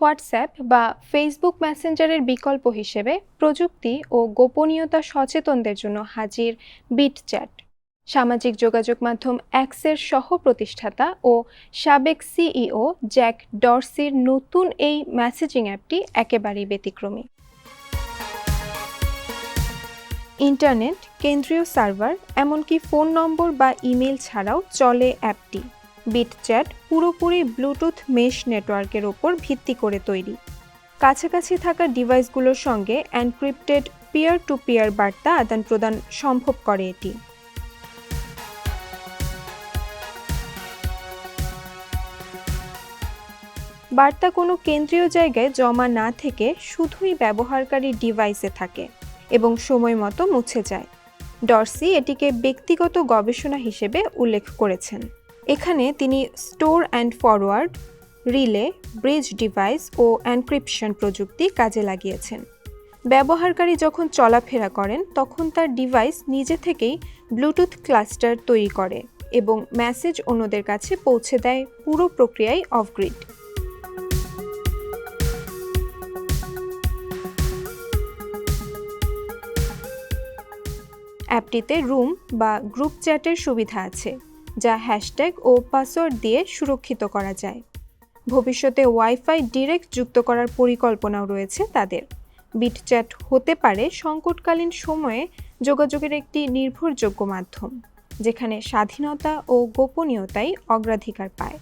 WhatsApp বা Facebook মেসেঞ্জারের বিকল্প হিসেবে প্রযুক্তি ও গোপনীয়তা সচেতনদের জন্য হাজির বিট চ্যাট। সামাজিক যোগাযোগ মাধ্যম অ্যাক্সের সহ প্রতিষ্ঠাতা ও সাবেক সিইও জ্যাক ডরসির নতুন এই মেসেজিং অ্যাপটি একেবারেই ব্যতিক্রমী। ইন্টারনেট, কেন্দ্রীয় সার্ভার, এমনকি ফোন নম্বর বা ইমেল ছাড়াও চলে অ্যাপটি। বিটচ্যাট পুরোপুরি ব্লুটুথ মেশ নেটওয়ার্কের ওপর ভিত্তি করে তৈরি। কাছাকাছি থাকা ডিভাইসগুলোর সঙ্গে এনক্রিপ্টেড পিয়ার টু পিয়ার বার্তা আদান প্রদান সম্ভব করে এটি। বার্তা কোনো কেন্দ্রীয় জায়গায় জমা না থেকে শুধুই ব্যবহারকারী ডিভাইসে থাকে এবং সময় মতো মুছে যায়। ডরসি এটিকে ব্যক্তিগত গবেষণা হিসেবে উল্লেখ করেছেন। এখানে তিনি store and forward, relay, bridge device O encryption প্রযুক্তি কাজে লাগিয়েছেন। ব্যবহারকারী যখন চলাফেরা করেন, তখন তার ডিভাইস নিজে থেকেই ব্লুটুথ ক্লাস্টার তৈরি করে এবং মেসেজ অন্যদের কাছে পৌঁছে দেয় পুরো প্রক্রিয়ায় অফগ্রিড অ্যাপটিতে রুম বা গ্রুপ চ্যাটের সুবিধা আছে। যা হ্যাশট্যাগ ও পাসওয়ার্ড দিয়ে সুরক্ষিত করা যায়। ভবিষ্যতে ওয়াইফাই ডিরেক্ট যুক্ত করার পরিকল্পনাও রয়েছে তাদের। বিটচ্যাট হতে পারে সংকটকালীন সময়ে যোগাযোগের একটি নির্ভরযোগ্য মাধ্যম, যেখানে স্বাধীনতা ও গোপনীয়তাই অগ্রাধিকার পায়।